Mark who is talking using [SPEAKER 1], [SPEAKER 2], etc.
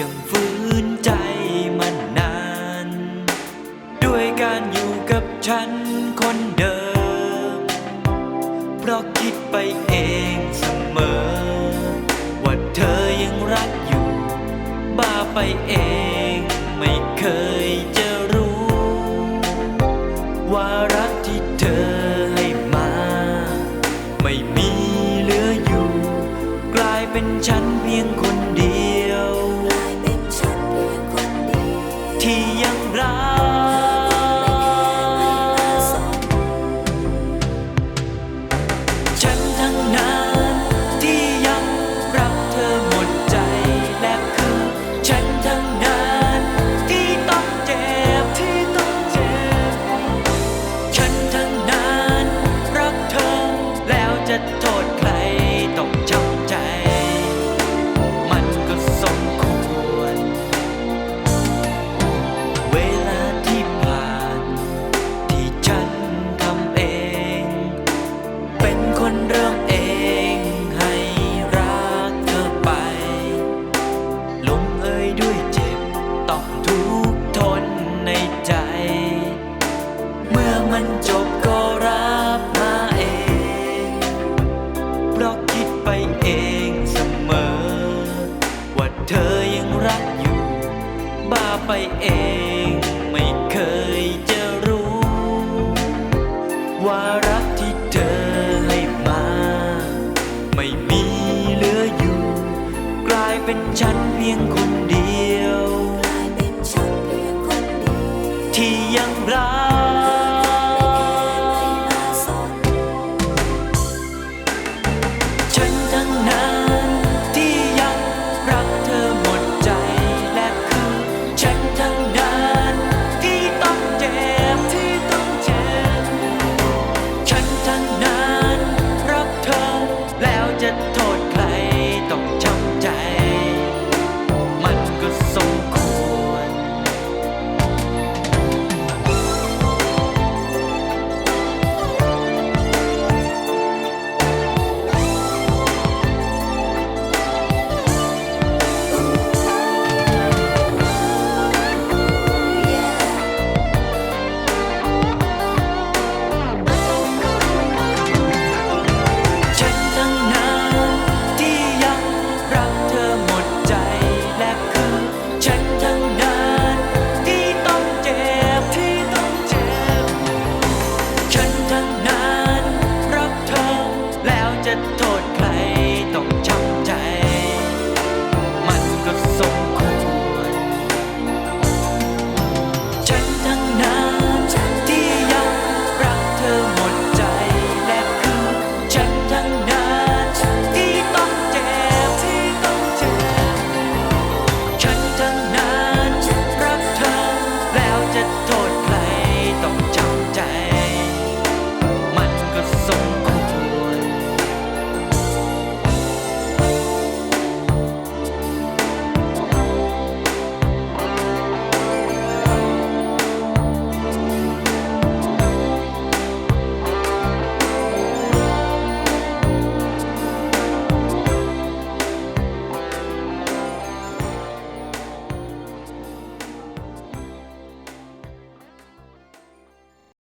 [SPEAKER 1] ยังฝืนใจมันนาน ด้วยการอยู่กับฉันคนเดิม เพราะคิดไปเองเสมอ ว่าเธอยังรักอยู่ บ้าไปเองไม่เคยจะรู้ ว่ารักที่เธอให้มา ไม่มีเหลืออยู่ กลายเป็นฉันเพียงคนเดียว ไปเอง ไม่เคยจะรู้ ว่ารักที่เธอให้มา ไม่มีเหลืออยู่ กลายเป็นฉันเพียงคนเดียว ที่ยังรัก